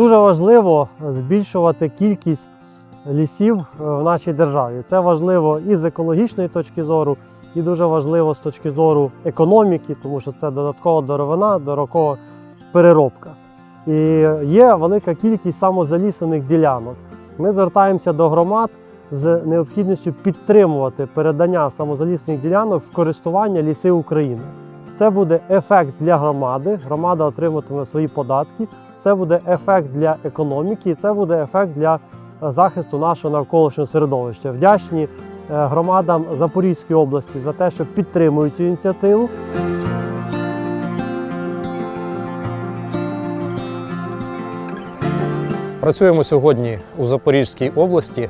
Дуже важливо збільшувати кількість лісів е, в нашій державі. Це важливо і з екологічної точки зору, і дуже важливо з точки зору економіки, тому що це додаткова деревина, додаткова переробка. І є велика кількість самозалісених ділянок. Ми звертаємося до громад з необхідністю підтримувати передання самозалісних ділянок в користування ліси України. Це буде ефект для громади. Громада отриматиме свої податки. Це буде ефект для економіки, це буде ефект для е, захисту нашого навколишнього середовища. Вдячні е, громадам Запорізької області за те, що підтримують цю ініціативу. Працюємо сьогодні у Запорізькій області,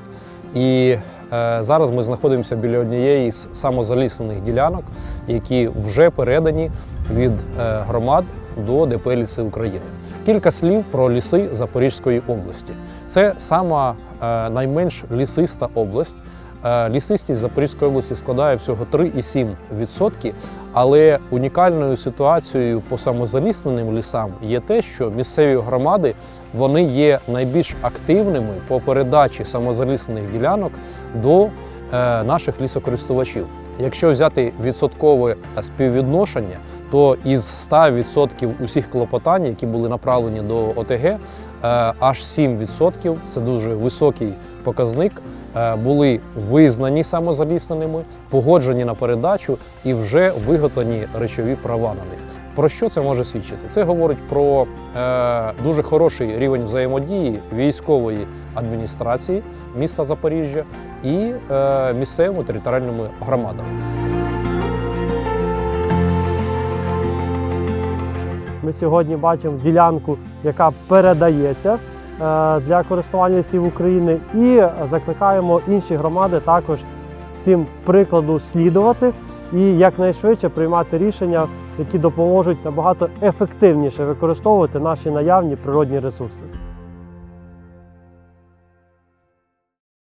і е, зараз ми знаходимося біля однієї з самозаліснених ділянок, які вже передані від е, громад до ДП Ліси України. Кілька слів про ліси Запорізької області. Це сама е, найменш лісиста область. Е, Лісистість Запорізької області складає всього 3,7%, але унікальною ситуацією по самозалісненим лісам є те, що місцеві громади вони є найбільш активними по передачі самозаліснених ділянок до е, наших лісокористувачів. Якщо взяти відсоткове співвідношення, то із 100% усіх клопотань, які були направлені до ОТГ, е, аж 7% це дуже високий показник. е, Були визнані самозалісненими, погоджені на передачу і вже виготовлені речові права на них. Про що це може свідчити? Це говорить про е, дуже хороший рівень взаємодії військової адміністрації міста Запоріжжя і е, місцевими територіальними громадами. Ми сьогодні бачимо ділянку, яка передається е, для користування лісів України, і закликаємо інші громади також цим прикладу слідувати і якнайшвидше приймати рішення, які допоможуть набагато ефективніше використовувати наші наявні природні ресурси.